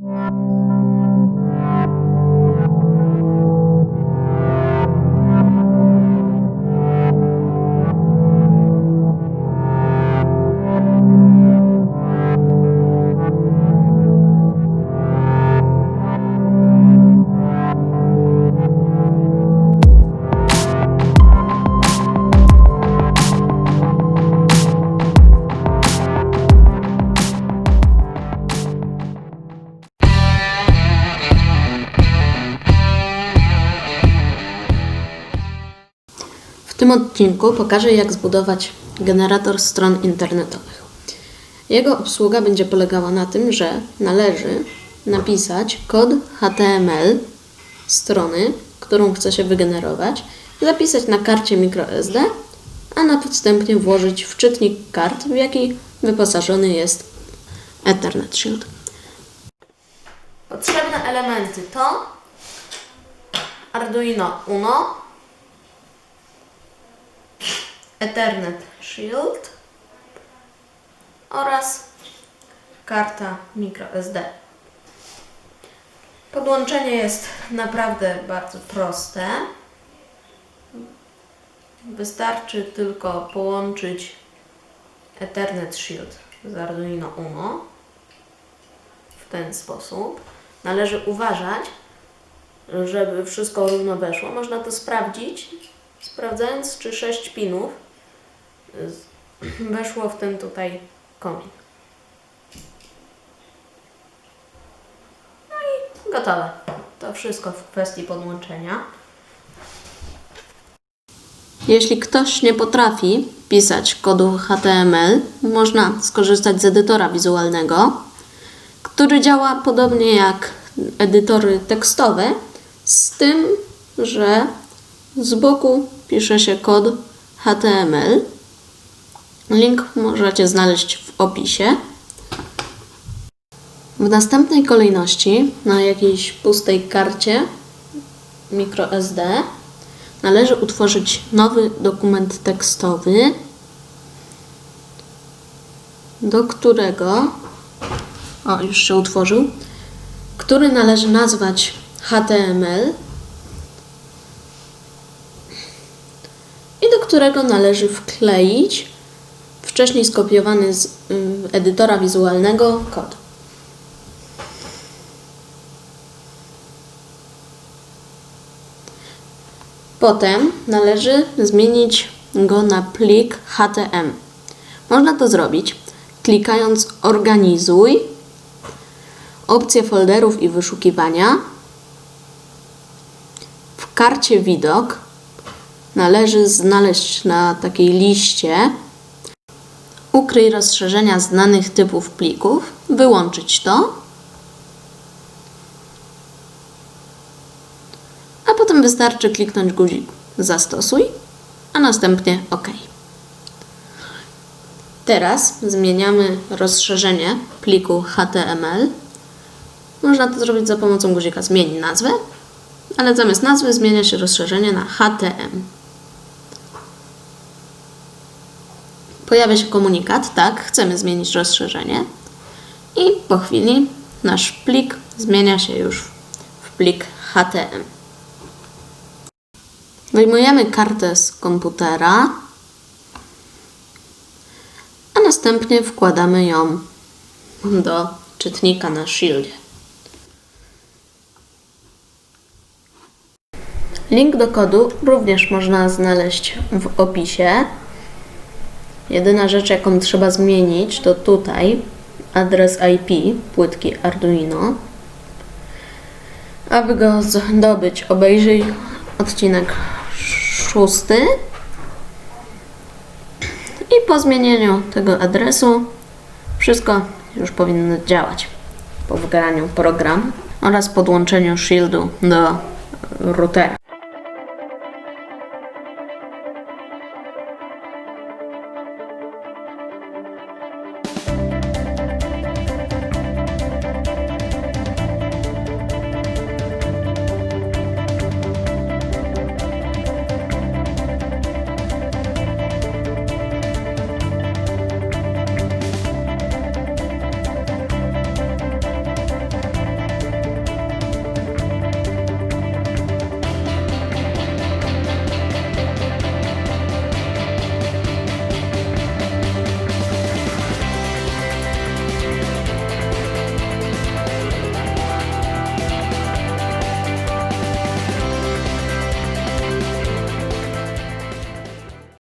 W tym odcinku pokażę, jak zbudować generator stron internetowych. Jego obsługa będzie polegała na tym, że należy napisać kod HTML strony, którą chce się wygenerować, zapisać na karcie microSD, a następnie włożyć w czytnik kart, w jaki wyposażony jest Ethernet Shield. Potrzebne elementy to Arduino Uno, Ethernet Shield oraz karta microSD. Podłączenie jest naprawdę bardzo proste. Wystarczy tylko połączyć Ethernet Shield z Arduino Uno w ten sposób. Należy uważać, żeby wszystko równo weszło. Można to sprawdzić, sprawdzając, czy 6 pinów weszło w ten tutaj komin. No i gotowe. To wszystko w kwestii podłączenia. Jeśli ktoś nie potrafi pisać kodu HTML, można skorzystać z edytora wizualnego, który działa podobnie jak edytory tekstowe, z tym, że z boku pisze się kod HTML. Link możecie znaleźć w opisie. W następnej kolejności na jakiejś pustej karcie microSD należy utworzyć nowy dokument tekstowy, do którego o, już się utworzył, który należy nazwać HTML i do którego należy wkleić wcześniej skopiowany z ym, edytora wizualnego kod. Potem należy zmienić go na plik HTML. Można to zrobić klikając Organizuj, opcję folderów i wyszukiwania. W karcie Widok należy znaleźć na takiej liście Ukryj rozszerzenia znanych typów plików, wyłączyć to, a potem wystarczy kliknąć guzik Zastosuj, a następnie OK. Teraz zmieniamy rozszerzenie pliku HTML. Można to zrobić za pomocą guzika Zmień nazwę, ale zamiast nazwy zmienia się rozszerzenie na HTM. Pojawia się komunikat, tak, chcemy zmienić rozszerzenie i po chwili nasz plik zmienia się już w plik HTM. Wyjmujemy kartę z komputera, a następnie wkładamy ją do czytnika na shieldzie. Link do kodu również można znaleźć w opisie. Jedyna rzecz, jaką trzeba zmienić, to tutaj adres IP płytki Arduino. Aby go zdobyć, obejrzyj odcinek szósty. I po zmienieniu tego adresu wszystko już powinno działać. Po wygraniu programu oraz podłączeniu shieldu do routera.